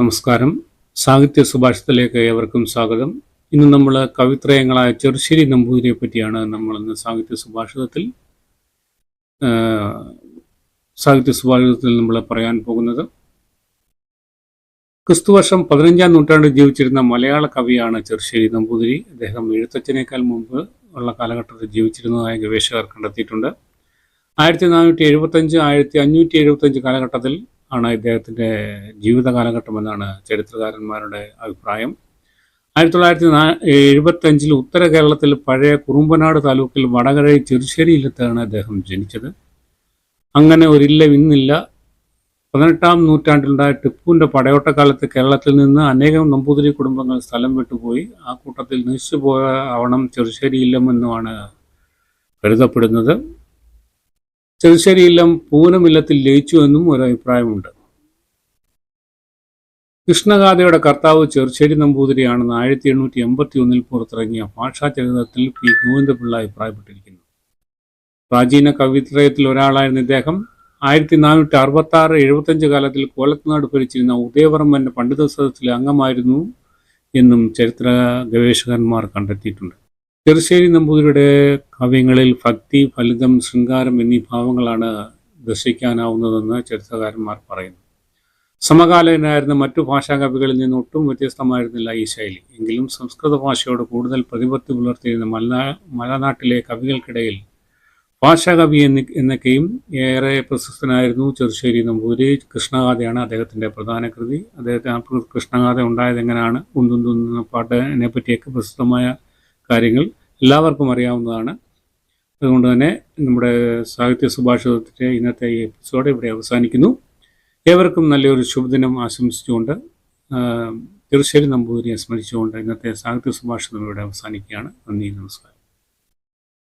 നമസ്കാരം. സാഹിത്യ സുഭാഷിതത്തിലേക്ക് ഏവർക്കും സ്വാഗതം. ഇന്ന് നമ്മൾ കവിത്രയങ്ങളായ ചെറുശ്ശേരി നമ്പൂതിരിയെ പറ്റിയാണ് നമ്മൾ ഇന്ന് സാഹിത്യ സുഭാഷിതത്തിൽ സാഹിത്യ സുഭാഷിതത്തിൽ നമ്മൾ പറയാൻ പോകുന്നത്. ക്രിസ്തുവർഷം പതിനഞ്ചാം നൂറ്റാണ്ടിൽ ജീവിച്ചിരുന്ന മലയാള കവിയാണ് ചെറുശ്ശേരി നമ്പൂതിരി. അദ്ദേഹം എഴുത്തച്ഛനേക്കാൾ മുമ്പ് ഉള്ള കാലഘട്ടത്തിൽ ജീവിച്ചിരുന്നതായി ഗവേഷകർ കണ്ടെത്തിയിട്ടുണ്ട്. ആയിരത്തി നാനൂറ്റി എഴുപത്തഞ്ച് ആയിരത്തി അഞ്ഞൂറ്റി എഴുപത്തഞ്ച് കാലഘട്ടത്തിൽ ആണ് ഇദ്ദേഹത്തിന്റെ ജീവിത കാലഘട്ടം എന്നാണ് ചരിത്രകാരന്മാരുടെ അഭിപ്രായം. ആയിരത്തി തൊള്ളായിരത്തി നാ എഴുപത്തഞ്ചിൽ ഉത്തര കേരളത്തിൽ പഴയ കുറുമ്പനാട് താലൂക്കിൽ വടകര ചെറുശ്ശേരിയിലെത്താണ് അദ്ദേഹം ജനിച്ചത്. അങ്ങനെ ഒരില്ല ഇന്നില്ല. പതിനെട്ടാം നൂറ്റാണ്ടിലുണ്ടായ ടിപ്പുവിന്റെ പടയോട്ടക്കാലത്ത് കേരളത്തിൽ നിന്ന് അനേകം നമ്പൂതിരി കുടുംബങ്ങൾ സ്ഥലം വിട്ടുപോയി. ആ കൂട്ടത്തിൽ നശിച്ചുപോയ ആവണം ചെറുശ്ശേരി ഇല്ലമെന്നുമാണ് കരുതപ്പെടുന്നത്. ചെറുശ്ശേരി ഇല്ലം പൂനമില്ലത്തിൽ ലയിച്ചു എന്നും ഒരു അഭിപ്രായമുണ്ട്. കൃഷ്ണഗാഥയുടെ കർത്താവ് ചെറുശ്ശേരി നമ്പൂതിരിയാണെന്ന് ആയിരത്തി എണ്ണൂറ്റി എൺപത്തി ഒന്നിൽ പുറത്തിറങ്ങിയ ഭാഷാചരിതത്തിൽ പി. ഗോവിന്ദപിള്ള അഭിപ്രായപ്പെട്ടിരിക്കുന്നു. പ്രാചീന കവിത്രയത്തിൽ ഒരാളായിരുന്ന ഇദ്ദേഹം ആയിരത്തി നാനൂറ്റി അറുപത്തി ആറ് എഴുപത്തഞ്ച് കാലത്തിൽ കോലത്തുനാട് ഭരിച്ചിരുന്ന ഉദയവർമ്മന്റെ പണ്ഡിത സദസ്സിലെ അംഗമായിരുന്നു എന്നും ചരിത്ര ഗവേഷകന്മാർ കണ്ടെത്തിയിട്ടുണ്ട്. ചെറുശ്ശേരി നമ്പൂതിരിയുടെ കാവ്യങ്ങളിൽ ഭക്തി ഫലിതം ശൃംഗാരം എന്നീ ഭാവങ്ങളാണ് ദർശിക്കാനാവുന്നതെന്ന് ചരിത്രകാരന്മാർ പറയുന്നു. സമകാലീനായിരുന്ന മറ്റു ഭാഷാകവികളിൽ നിന്ന് ഒട്ടും വ്യത്യസ്തമായിരുന്നില്ല ഈ ശൈലി. എങ്കിലും സംസ്കൃത ഭാഷയോട് കൂടുതൽ പ്രതിപത്തി പുലർത്തിയിരുന്ന മലനാ മലനാട്ടിലെ കവികൾക്കിടയിൽ ഭാഷാകവി എന്ന എന്നൊക്കെയും ഏറെ പ്രശസ്തനായിരുന്നു ചെറുശ്ശേരി നമ്പൂതിരി. കൃഷ്ണഗാഥയാണ് അദ്ദേഹത്തിന്റെ പ്രധാന കൃതി. അദ്ദേഹത്തിന് ആ കൃഷ്ണഗാഥ ഉണ്ടായത് എങ്ങനെയാണ് ഉന്തുന്തുന്ന പാട്ടിനെ പറ്റിയൊക്കെ പ്രശസ്തമായ കാര്യങ്ങൾ എല്ലാവർക്കും അറിയാവുന്നതാണ്. അതുകൊണ്ട് തന്നെ നമ്മുടെ സാഹിത്യ സുഭാഷിതത്തിന്റെ ഇന്നത്തെ ഈ എപ്പിസോഡ് ഇവിടെ അവസാനിക്കുന്നു. ഏവർക്കും നല്ലൊരു ശുഭദിനം ആശംസിച്ചുകൊണ്ട് തീർച്ചയായും നമ്പൂതിരിയെ സ്മരിച്ചുകൊണ്ട് ഇന്നത്തെ സാഹിത്യ സുഭാഷിതം ഇവിടെ അവസാനിക്കുകയാണ്. നന്ദി നമസ്കാരം.